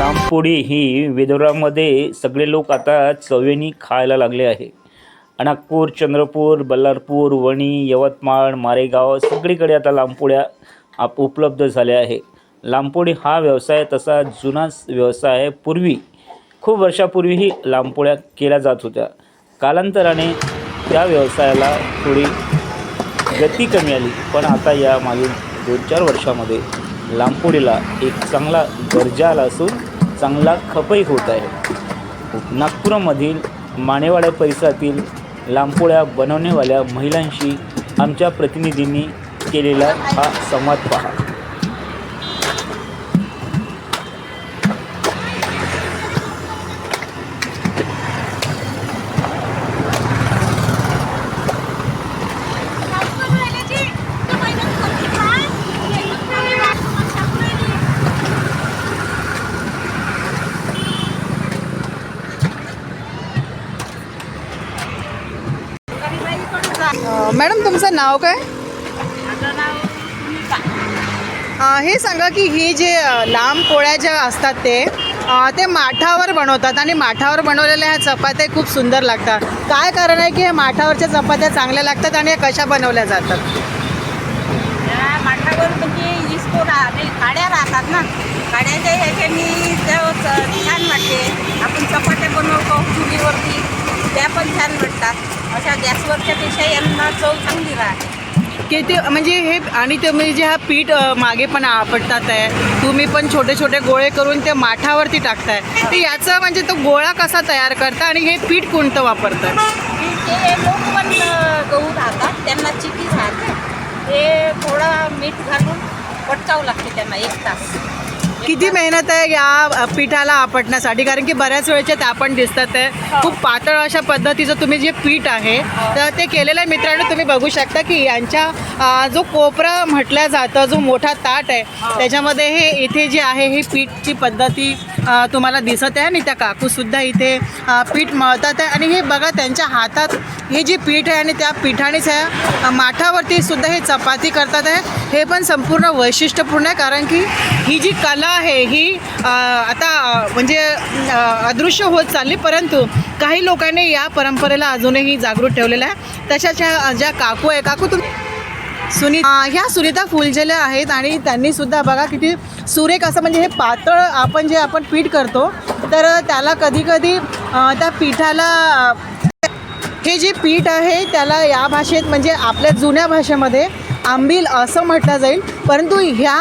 लांबपोळी ही विदर्भामध्ये सगळे लोक आता चवेनी खायला लागले आहे. अनागपूर चंद्रपूर बल्लारपूर वणी यवतमाळ मारेगाव सगळीकडे आता लांबपोळ्या आप उपलब्ध झाल्या आहे. लांबपोळी हा व्यवसाय तसा जुनाच व्यवसाय आहे. पूर्वी खूप वर्षापूर्वीही लांबपोळ्या केल्या जात होत्या. कालांतराने त्या व्यवसायाला थोडी गती कमी आली. पण आता या मागील दोन चार वर्षामध्ये लांबपोळीला एक चांगला दर्जा आला असून चांगला खपही होत आहे. नागपुरामधील मानेवाड्या परिसरातील लांबपोळ्या बनवण्यावाल्या महिलांशी आमच्या प्रतिनिधींनी केलेला हा संवाद पहा अ, मॅडम तुमचं नाव काय? हे सांगा की ही जे लांब पोळ्या ज्या असतात ते ते माठावर बनवतात आणि माठावर बनवलेल्या ह्या चपात्या खूप सुंदर लागतात. काय कारण आहे की ह्या माठावरच्या चपात्या चांगल्या लागतात आणि ह्या कशा बनवल्या जातात? या माठावर म्हणजे इसको रा नाही, काड्या राहतात ना. काड्याच्या ह्याच्यानी जो च- छान वाटते आपण चपात्या बनवतो चुलीवरती त्या पण छान वाटतात अशा गॅसवरच्या पेक्षा यांना चव चांगली राहते. किती म्हणजे हे आणि तुम्ही जे हा पीठ अ, मागे पण आपटतात आहे. तुम्ही पण छोटे छोटे गोळे करून ते माठावरती टाकताय. तर याचा म्हणजे तो गोळा कसा तयार करता आणि हे पीठ कोणतं वापरतं की ते लोक पण अं, गहू राहतात त्यांना चिकी राहते ते थोडं मीठ घालून पटकावं लागते त्यांना एक तास. किती मेहनत आहे या पिठाला आपटण्यासाठी? कारण की बऱ्याच वेळेचे ते आपण दिसतात आहे खूप पातळ अशा पद्धतीचं तुम्ही जे पीठ आहे तर ते केलेलं आहे मित्रांनो तुम्ही बघू शकता की यांच्या जो कोपरा म्हटलं जातं जो मोठा ताट आहे त्याच्यामध्ये हे इथे जे आहे ही पीठची पद्धती तुम्हाला दिसत आहे आणि त्या काकूसुद्धा इथे पीठ मळतात आहे. आणि हे बघा त्यांच्या हातात हे जे पीठ आहे आणि त्या पिठानेच आहे. माठावरती सुद्धा हे चपाती करतात आहे. हे पण संपूर्ण वैशिष्ट्यपूर्ण आहे कारण की ही जी कला आहे ही आता म्हणजे अदृश्य होत चालली. परंतु काही लोकांनी या परंपरेला अजूनही जागृत ठेवलेलं आहे. तशाच्या ज्या काकू आहे काकू तुम सुनी ह्या सुनीता फुलझेल्या आहेत आणि त्यांनी सुद्धा बघा किती सुरेख असं म्हणजे हे पातळ आपण जे आपण पीठ करतो तर त्याला कधी कधी त्या पिठाला हे जे पीठ आहे त्याला या भाषेत म्हणजे आपल्या जुन्या भाषेमध्ये आंबील असं म्हटलं जाईल. परंतु ह्या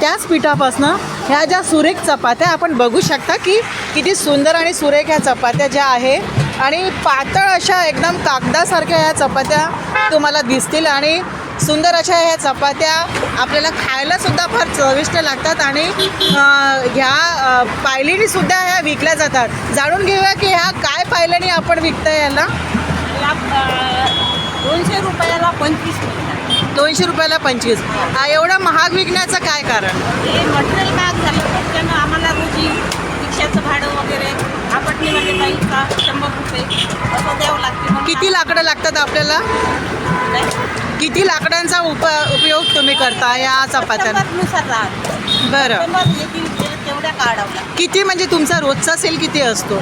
त्याच पिठापासनं ह्या ज्या सुरेख चपात्या आपण बघू शकता की किती सुंदर आणि सुरेख ह्या चपात्या ज्या आहे. आणि पातळ अशा एकदम कागदासारख्या ह्या चपात्या तुम्हाला दिसतील आणि सुंदर अशा ह्या चपात्या आपल्याला खायला सुद्धा फार चविष्ट लागतात आणि ह्या अं, पायलीनी सुद्धा ह्या विकल्या जातात. जाणून घेऊया की ह्या काय पायल्यानी आपण विकताय याला? दोनशे रुपयाला पंचवीस दोनशे रुपयाला पंचवीस. एवढा महाग विकण्याचं काय कारण? हे मटेरियल महाग झालं आम्हाला रोजी रिक्षाचं भाडं वगैरे काही का शंभर रुपये असं द्यावं लागते. किती लाकडं लागतात आपल्याला? किती लाकडांचा उप उपयोग तुम्ही करता या चपात्यांना नुसार राहते. बरं. शंभर येतील ते- तेवढ्या किती म्हणजे तुमचा रोजचा सेल किती असतो?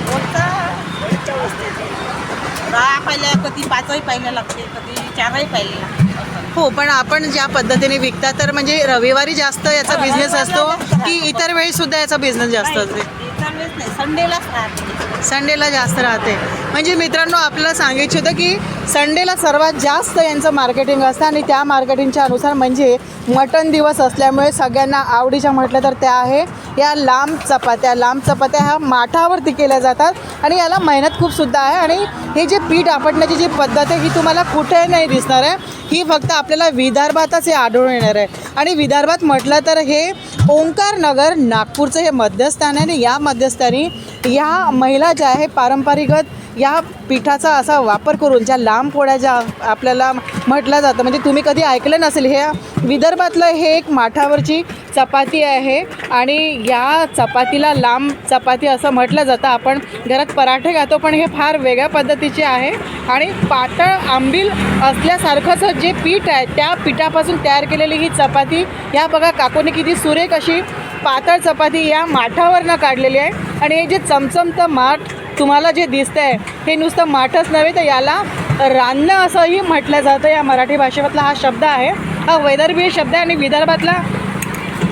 पाहिल्या कधी पाचही पाहिल्या लागते कधी चारही पाहिल्या लागते. असं. हो पण आपण ज्या पद्धतीने विकता तर म्हणजे रविवारी जास्त याचा हो, बिझनेस असतो की राहतो. इतर वेळी सुद्धा याचा बिझनेस जास्त नाही, असते? नाही संडेलाच राहते. संडेला जास्त राहते. म्हणजे मित्रांनो आपल्याला सांगायचं होतं की संडेला सर्वात जास्त यांचं मार्केटिंग असतं आणि त्या मार्केटिंगच्या अनुसार म्हणजे मटण दिवस असल्यामुळे सगळ्यांना आवडीच्या म्हटलं तर त्या आहे. या लांब चपात्या लांब चपात्या ह्या माठावरती केल्या जातात आणि याला मेहनत खूप सुद्धा आहे आणि हे जे पीठ आपटण्याची जी पद्धत आहे ही तुम्हाला कुठे नाही दिसणार आहे. ही फक्त आपल्याला विदर्भातच हे आढळून येणार आहे. आणि विदर्भात म्हटलं तर हे ओंकार नगर नागपूरचं हे मध्यस्थान आहे आणि या मध्यस्थानी या महिला ज्या आहे पारंपरिकत या पिठाचा असा वापर करून ज्या लांब पोळ्या ज्या आपल्याला म्हटलं जातं म्हणजे तुम्ही कधी ऐकलं नसेल हे विदर्भातलं हे एक माठावरची चपाती आहे. आणि या चपातीला लांब चपाती असं म्हटलं जातं. आपण घरात पराठे खातो पण हे फार वेगळ्या पद्धतीचे आहे. आणि पातळ आंबील असल्यासारखंच जे पीठ आहे त्या पिठापासून तयार केलेली ही चपाती या बघा काकूने किती सुरेख अशी पातळ चपाती या माठावरनं काढलेली आहे. आणि हे जे चमचमतं माठ तुम्हाला जे दिसतंय हे नुसतं माठच नव्हे तर याला रान्न असंही म्हटलं जातं या मराठी भाषेमधला हा शब्द आहे. हा वैदर्भीय शब्द आहे आणि विदर्भातला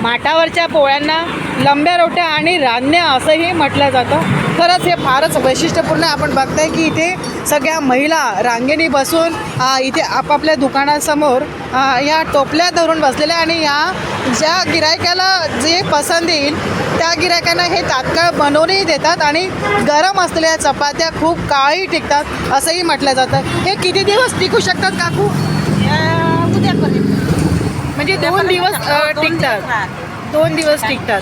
माठावरच्या पोळ्यांना लंब्या रोट्या आणि रान्या असंही म्हटलं जातं. खरंच हे फारच वैशिष्ट्यपूर्ण आहे. आपण बघताय की इथे सगळ्या महिला रांगेने बसून इथे आपापल्या दुकानासमोर या टोपल्या धरून बसलेल्या आणि या ज्या गिरायकाला जे पसंत येईल त्या गिरायकांना हे तात्काळ बनवूनही देतात आणि गरम असलेल्या चपात्या खूप काळही टिकतात असंही म्हटलं जातं. हे किती दिवस टिकू शकतात काकू? म्हणजे दोन दिवस टिकतात. दोन दिवस टिकतात.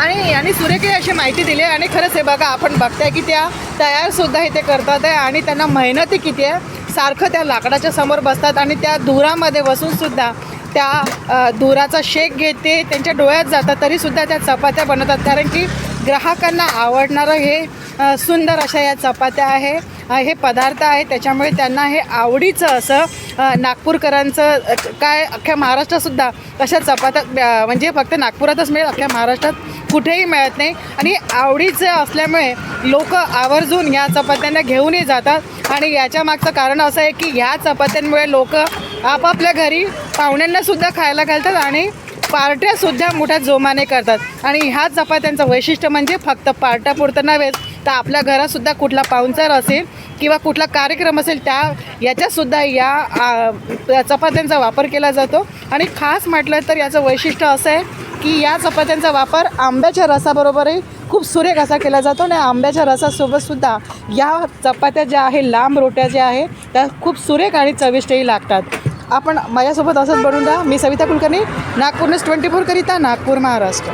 आणि आणि सुरेखही अशी माहिती दिली आहे. आणि खरंच हे बघा आपण बघताय की त्या तयारसुद्धा इथे करतात आहे आणि त्यांना मेहनती किती आहे. सारखं त्या लाकडाच्या समोर बसतात आणि त्या धुरामध्ये बसूनसुद्धा त्या धुराचा शेक घेते त्यांच्या डोळ्यात जातात तरीसुद्धा त्या चपात्या बनवतात. कारण की ग्राहकांना आवडणारं हे सुंदर अशा या चपात्या आहे. हे पदार्थ आहे. त्याच्यामुळे त्यांना हे आवडीचं असं नागपूरकरांचं काय अख्ख्या महाराष्ट्रातसुद्धा अशा चपात्या म्हणजे फक्त नागपुरातच मिळेल अख्ख्या महाराष्ट्रात कुठेही मिळत नाही. आणि आवडीचं असल्यामुळे लोक आवर्जून या चपात्यांना घेऊनही जातात. आणि याच्या मागचं कारण असं आहे की ह्या चपात्यांमुळे लोक आपापल्या घरी पाहुण्यांनासुद्धा खायला घालतात आणि पार्ट्यासुद्धा मोठ्या जोमाने करतात. आणि ह्या चपात्यांचं वैशिष्ट्य म्हणजे फक्त पार्ट्यापुरतं नव्हेच तर आपल्या घरातसुद्धा कुठला पाहुणचार असेल किंवा कुठला कार्यक्रम असेल त्या याच्यातसुद्धा या चपात्यांचा वापर केला जातो. आणि खास म्हटलं तर याचं वैशिष्ट्य असं आहे की या चपात्यांचा वापर आंब्याच्या रसाबरोबरही खूप सुरेख असा केला जातो आणि आंब्याच्या रसासोबतसुद्धा या चपात्या ज्या आहे लांब रोट्या ज्या आहे त्या खूप सुरेख आणि चविष्टही लागतात. आपण माझ्यासोबत असंच बनवून द्या मी सविता कुलकर्णी नागपूर न्यूज ट्वेंटी फोरकरिता नागपूर महाराष्ट्र.